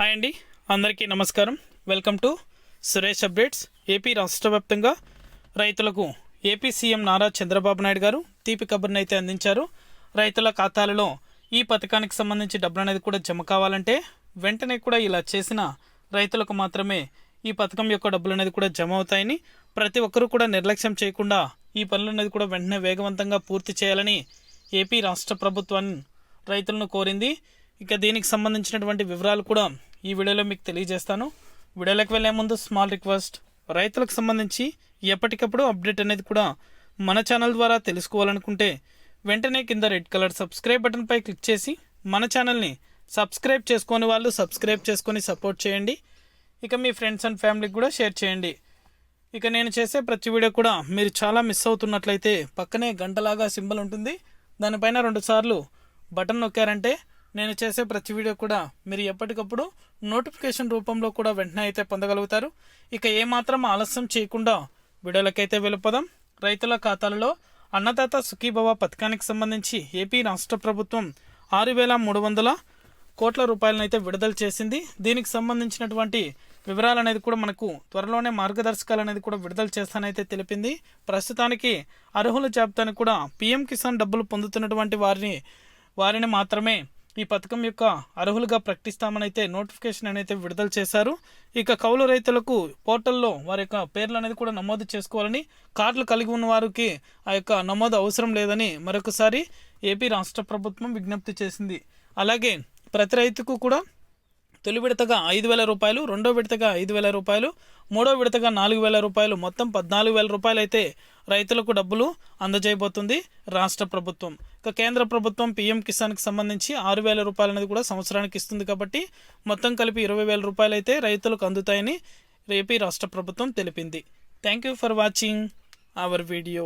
Hi అండి. అందరికీ నమస్కారం. Welcome to Suresh updates. AP రాష్ట్ర వ్యాప్తంగా రైతులకు ఏపీ సీఎం నారా చంద్రబాబు నాయుడు గారు తీపి కబుర్ని అయితే అందించారు. రైతుల ఖాతాలలో ఈ పథకానికి సంబంధించి డబ్బులు అనేది కూడా జమ కావాలంటే వెంటనే కూడా ఇలా చేసిన రైతులకు మాత్రమే ఈ పథకం యొక్క డబ్బులు అనేది కూడా జమ అవుతాయని ప్రతి ఒక్కరూ కూడా నిర్లక్ష్యం చేయకుండా ఈ పనులు అనేది కూడా వెంటనే వేగవంతంగా పూర్తి చేయాలని ఏపీ రాష్ట్ర ప్రభుత్వం రైతులను కోరింది. ఇక దీనికి సంబంధించినటువంటి వివరాలు కూడా ఈ వీడియోలో మీకు తెలియజేస్తాను. వీడియోలోకి వెళ్ళే ముందు స్మాల్ రిక్వెస్ట్. రైతులకు సంబంధించి ఎప్పటికప్పుడు అప్డేట్ అనేది కూడా మన ఛానల్ ద్వారా తెలుసుకోవాలనుకుంటే వెంటనే కింద రెడ్ కలర్ సబ్స్క్రైబ్ బటన్పై క్లిక్ చేసి మన ఛానల్ని సబ్స్క్రైబ్ చేసుకొని వాళ్ళు సబ్స్క్రైబ్ చేసుకొని సపోర్ట్ చేయండి. ఇక మీ ఫ్రెండ్స్ అండ్ ఫ్యామిలీకి కూడా షేర్ చేయండి. ఇక నేను చేసే ప్రతి వీడియో కూడా మీరు చాలా మిస్ అవుతున్నట్లయితే పక్కనే గంటలాగా సింబల్ ఉంటుంది. దానిపైన రెండుసార్లు బటన్ నొక్కారంటే నేను చేసే ప్రతి వీడియో కూడా మీరు ఎప్పటికప్పుడు నోటిఫికేషన్ రూపంలో కూడా వెంటనే అయితే పొందగలుగుతారు. ఇక ఏమాత్రం ఆలస్యం చేయకుండా వీడియోలకైతే వెళ్ళిపోదాం. రైతుల ఖాతాలలో అన్నదాత సుఖీభవ పథకానికి సంబంధించి ఏపీ రాష్ట్ర ప్రభుత్వం ఆరు వేల మూడు వందల కోట్ల రూపాయలనైతే విడుదల చేసింది. దీనికి సంబంధించినటువంటి వివరాలు అనేది కూడా మనకు త్వరలోనే మార్గదర్శకాలు అనేది కూడా విడుదల చేస్తానైతే తెలిపింది. ప్రస్తుతానికి అర్హుల జాబితాను కూడా పీఎం కిసాన్ డబ్బులు పొందుతున్నటువంటి వారిని వారిని మాత్రమే ఈ పథకం యొక్క అర్హులుగా ప్రకటిస్తామనైతే నోటిఫికేషన్ అనేది విడుదల చేశారు. ఇక కౌలు రైతులకు పోర్టల్లో వారి యొక్క పేర్లు అనేది కూడా నమోదు చేసుకోవాలని కార్డులు కలిగి ఉన్న వారికి ఆ యొక్క నమోదు అవసరం లేదని మరొకసారి ఏపీ రాష్ట్ర ప్రభుత్వం విజ్ఞప్తి చేసింది. అలాగే ప్రతి రైతుకు కూడా తొలి విడతగా ఐదు వేల రూపాయలు రెండో విడతగా ఐదు వేల రూపాయలు మూడో విడతగా నాలుగు వేల రూపాయలు మొత్తం పద్నాలుగు వేల రూపాయలు అయితే రైతులకు డబ్బులు అందజేయబోతుంది రాష్ట్ర ప్రభుత్వం. ఇక కేంద్ర ప్రభుత్వం పీఎం కిసాన్కి సంబంధించి ఆరు వేల రూపాయలు అనేది కూడా సంవత్సరానికి ఇస్తుంది కాబట్టి మొత్తం కలిపి ఇరవై వేల రూపాయలు అయితే రైతులకు అందుతాయని ఏపీ రాష్ట్ర ప్రభుత్వం తెలిపింది. Thank you for watching our video.